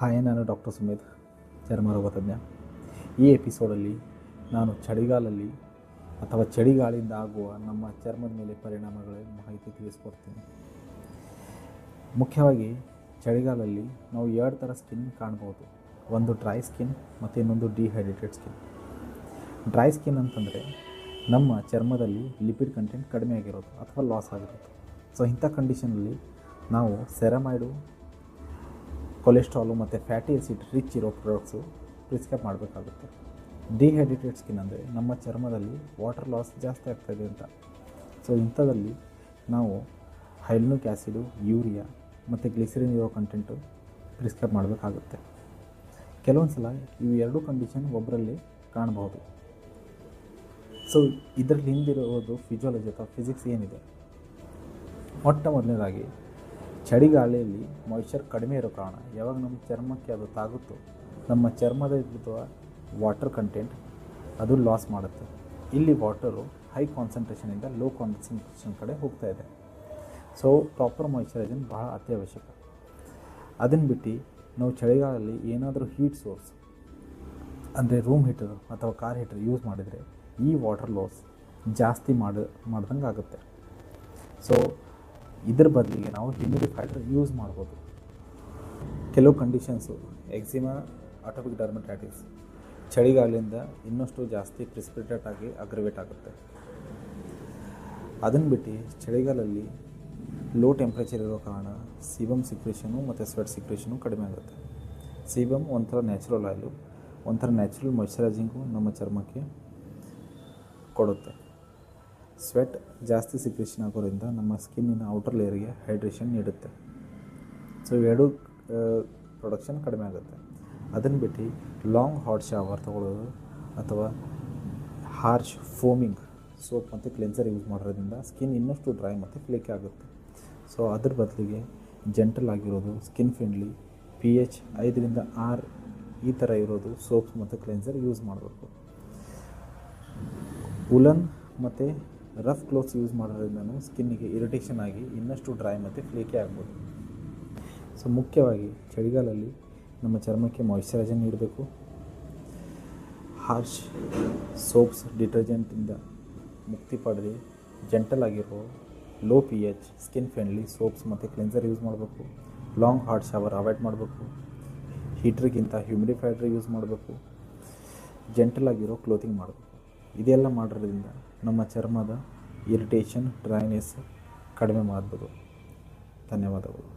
Hi, ನಾನು doctor Sumedh ಚರ್ಮ ರೋಗ ತಜ್ಞ. ಈ ಎಪಿಸೋಡಲ್ಲಿ ನಾನು ಚಳಿಗಾಲಲ್ಲಿ ಅಥವಾ ಚಳಿಗಾಲಿಂದ ಆಗುವ ನಮ್ಮ ಚರ್ಮದ ಮೇಲೆ ಪರಿಣಾಮಗಳ ಮಾಹಿತಿ ತಿಳಿಸ್ಕೊಡ್ತೀನಿ. ಮುಖ್ಯವಾಗಿ ಚಳಿಗಾಲದಲ್ಲಿ ನಾವು ಎರಡು ಥರ ಸ್ಕಿನ್ ಕಾಣ್ಬೋದು. ಒಂದು ಡ್ರೈ ಸ್ಕಿನ್ ಮತ್ತು ಇನ್ನೊಂದು ಡಿಹೈಡ್ರೇಟೆಡ್ ಸ್ಕಿನ್. ಡ್ರೈ ಸ್ಕಿನ್ ಅಂತಂದರೆ ನಮ್ಮ ಚರ್ಮದಲ್ಲಿ ಲಿಪಿಡ್ ಕಂಟೆಂಟ್ ಕಡಿಮೆ ಆಗಿರೋದು ಅಥವಾ ಲಾಸ್ ಆಗಿರೋದು. ಸೊ ಇಂಥ ಕಂಡೀಷನಲ್ಲಿ ನಾವು ಸೆರಮೈಡು ಕೊಲೆಸ್ಟ್ರಾಲು ಮತ್ತು ಫ್ಯಾಟಿ ಆಸಿಡ್ ರಿಚ್ ಇರೋ ಪ್ರಾಡಕ್ಟ್ಸು ಪ್ರಿಸ್ಕ್ರೈಬ್ ಮಾಡಬೇಕಾಗುತ್ತೆ. ಡಿಹೈಡ್ರೇಟೆಡ್ ಸ್ಕಿನ್ ಅಂದರೆ ನಮ್ಮ ಚರ್ಮದಲ್ಲಿ ವಾಟರ್ ಲಾಸ್ ಜಾಸ್ತಿ ಆಗ್ತಾಯಿದೆ ಅಂತ. ಸೊ ಇಂಥದ್ದಲ್ಲಿ ನಾವು ಹೈಲ್ನುಕ್ ಆ್ಯಸಿಡು ಯೂರಿಯಾ ಮತ್ತು ಗ್ಲಿಸರಿನ್ ಇರೋ ಕಂಟೆಂಟು ಪ್ರಿಸ್ಕ್ರೈಬ್ ಮಾಡಬೇಕಾಗುತ್ತೆ. ಕೆಲವೊಂದು ಸಲ ಇವು ಎರಡೂ ಕಂಡೀಷನ್ ಒಬ್ಬರಲ್ಲಿ ಕಾಣಬಹುದು. ಸೊ ಇದರಲ್ಲಿ ಹಿಂದಿರೋದು ಫಿಜಿಯಾಲಜಿ ಅಥವಾ ಫಿಸಿಕ್ಸ್ ಏನಿದೆ? ಮೊಟ್ಟ ಮೊದಲನೇದಾಗಿ ಚಳಿಗಾಳಿಯಲ್ಲಿ ಮಾಯ್ಶ್ಚರ್ ಕಡಿಮೆ ಇರೋ ಕಾರಣ ಯಾವಾಗ ನಮ್ಮ ಚರ್ಮಕ್ಕೆ ಅದು ತಾಗುತ್ತೋ, ನಮ್ಮ ಚರ್ಮದ ಇರುವ ವಾಟರ್ ಕಂಟೆಂಟ್ ಅದು ಲಾಸ್ ಮಾಡುತ್ತೆ. ಇಲ್ಲಿ ವಾಟರು ಹೈ ಕಾನ್ಸಂಟ್ರೇಷನಿಂದ ಲೋ ಕಾನ್ಸಂಟ್ರೇಷನ್ ಕಡೆ ಹೋಗ್ತಾ ಇದೆ. ಸೊ ಪ್ರಾಪರ್ ಮಾಯ್ಶ್ಚರೈಸನ್ ಬಹಳ ಅತ್ಯವಶ್ಯಕ. ಅದನ್ನು ಬಿಟ್ಟು ನಾವು ಚಳಿಗಾಲದಲ್ಲಿ ಏನಾದರೂ ಹೀಟ್ ಸೋರ್ಸ್ ಅಂದರೆ ರೂಮ್ ಹೀಟರ್ ಅಥವಾ ಕಾರ್ ಹೀಟರ್ ಯೂಸ್ ಮಾಡಿದರೆ ಈ ವಾಟರ್ ಲಾಸ್ ಜಾಸ್ತಿ ಮಾಡಿ ಮಾಡ್ದಂಗೆ ಆಗುತ್ತೆ ಸೊ ಇದ್ರ ಬದಲಿಗೆ ನಾವು ಹ್ಯೂಮಿಡಿಫೈಡರ್ ಯೂಸ್ ಮಾಡ್ಬೋದು. ಕೆಲವು ಕಂಡೀಷನ್ಸು ಎಕ್ಸಿಮಾ ಆಟೋಪಿಕ್ ಡರ್ಮಟೈಟಿಸ್ ಚಳಿಗಾಲದಿಂದ ಇನ್ನಷ್ಟು ಜಾಸ್ತಿ ಪ್ರಿಸ್ಪಿಟೇಟ್ ಆಗಿ ಅಗ್ರಿವೇಟ್ ಆಗುತ್ತೆ. ಅದನ್ನು ಬಿಟ್ಟು ಚಳಿಗಾಲದಲ್ಲಿ ಲೋ ಟೆಂಪ್ರೇಚರ್ ಇರೋ ಕಾರಣ ಸಿಬಮ್ ಸಿಕ್ರೇಷನು ಮತ್ತು ಸ್ವೆಟ್ ಸಿಕ್ರೇಷನು ಕಡಿಮೆ ಆಗುತ್ತೆ. ಸೀಬಮ್ ಒಂಥರ ನ್ಯಾಚುರಲ್ ಆಯಿಲು ಒಂಥರ ನ್ಯಾಚುರಲ್ ಮಾಯಶ್ಚರೈಸಿಂಗು ನಮ್ಮ ಚರ್ಮಕ್ಕೆ ಕೊಡುತ್ತೆ. ಸ್ವೆಟ್ ಜಾಸ್ತಿ ಸಿಕ್ರೇಷನ್ ಆಗೋದ್ರಿಂದ ನಮ್ಮ ಸ್ಕಿನ್ನಿನ ಔಟರ್ ಲೇಯರ್ಗೆ ಹೈಡ್ರೇಷನ್ ನೀಡುತ್ತೆ. ಸೊ ಎರಡು ಪ್ರೊಡಕ್ಷನ್ ಕಡಿಮೆ ಆಗುತ್ತೆ. ಅದನ್ನು ಬಿಟ್ಟು ಲಾಂಗ್ ಹಾಟ್ ಶವರ್ ತೊಗೊಳ್ಳೋದು ಅಥವಾ ಹಾರ್ಶ್ ಫೋಮಿಂಗ್ ಸೋಪ್ ಮತ್ತು ಕ್ಲೆನ್ಸರ್ ಯೂಸ್ ಮಾಡೋದ್ರಿಂದ ಸ್ಕಿನ್ ಇನ್ನಷ್ಟು ಡ್ರೈ ಮತ್ತು ಫ್ಲೇಕಿ ಆಗುತ್ತೆ. ಸೊ ಅದ್ರ ಬದಲಿಗೆ ಜೆಂಟಲ್ ಆಗಿರೋದು ಸ್ಕಿನ್ ಫ್ರೆಂಡ್ಲಿ ಪಿ ಎಚ್ ಐದರಿಂದ ಆರು ಈ ಥರ ಇರೋದು ಸೋಪ್ಸ್ ಮತ್ತು ಕ್ಲೆನ್ಸರ್ ಯೂಸ್ ಮಾಡಬೇಕು. ಉಲನ್ ಮತ್ತು ರಫ್ ಕ್ಲೋತ್ಸ್ ಯೂಸ್ ಮಾಡೋದ್ರಿಂದನೂ ಸ್ಕಿನ್ನಿಗೆ ಇರಿಟೇಷನ್ ಆಗಿ ಇನ್ನಷ್ಟು ಡ್ರೈ ಮತ್ತು ಫ್ಲೇಕಿ ಆಗ್ಬೋದು. ಸೊ ಮುಖ್ಯವಾಗಿ ಚಳಿಗಾಲದಲ್ಲಿ ನಮ್ಮ ಚರ್ಮಕ್ಕೆ ಮಾಯಿಶ್ಚರೈಸರ್ ನೀಡಬೇಕು. ಹಾರ್ಶ್ ಸೋಪ್ಸ್ ಡಿಟರ್ಜೆಂಟಿಂದ ಮುಕ್ತಿ ಪಡೆದು ಜೆಂಟಲ್ ಆಗಿರೋ low P H skin friendly soaps ಮತ್ತು ಕ್ಲೆನ್ಸರ್ ಯೂಸ್ ಮಾಡಬೇಕು. ಲಾಂಗ್ ಹಾಟ್ ಶವರ್ ಅವಾಯ್ಡ್ ಮಾಡಬೇಕು. ಹೀಟ್ರಿಗಿಂತ ಹ್ಯೂಮಿಡಿಫೈಡ್ರ್ ಯೂಸ್ ಮಾಡಬೇಕು. ಜೆಂಟಲ್ ಆಗಿರೋ ಕ್ಲೋತಿಂಗ್ ಮಾಡಬೇಕು. ಇದೆಲ್ಲ ಮಾಡೋದ್ರಿಂದ ನಮ್ಮ ಚರ್ಮದ ಇರಿಟೇಷನ್ ಡ್ರೈನೆಸ್ ಕಡಿಮೆ ಮಾಡ್ಬೋದು. ಧನ್ಯವಾದಗಳು.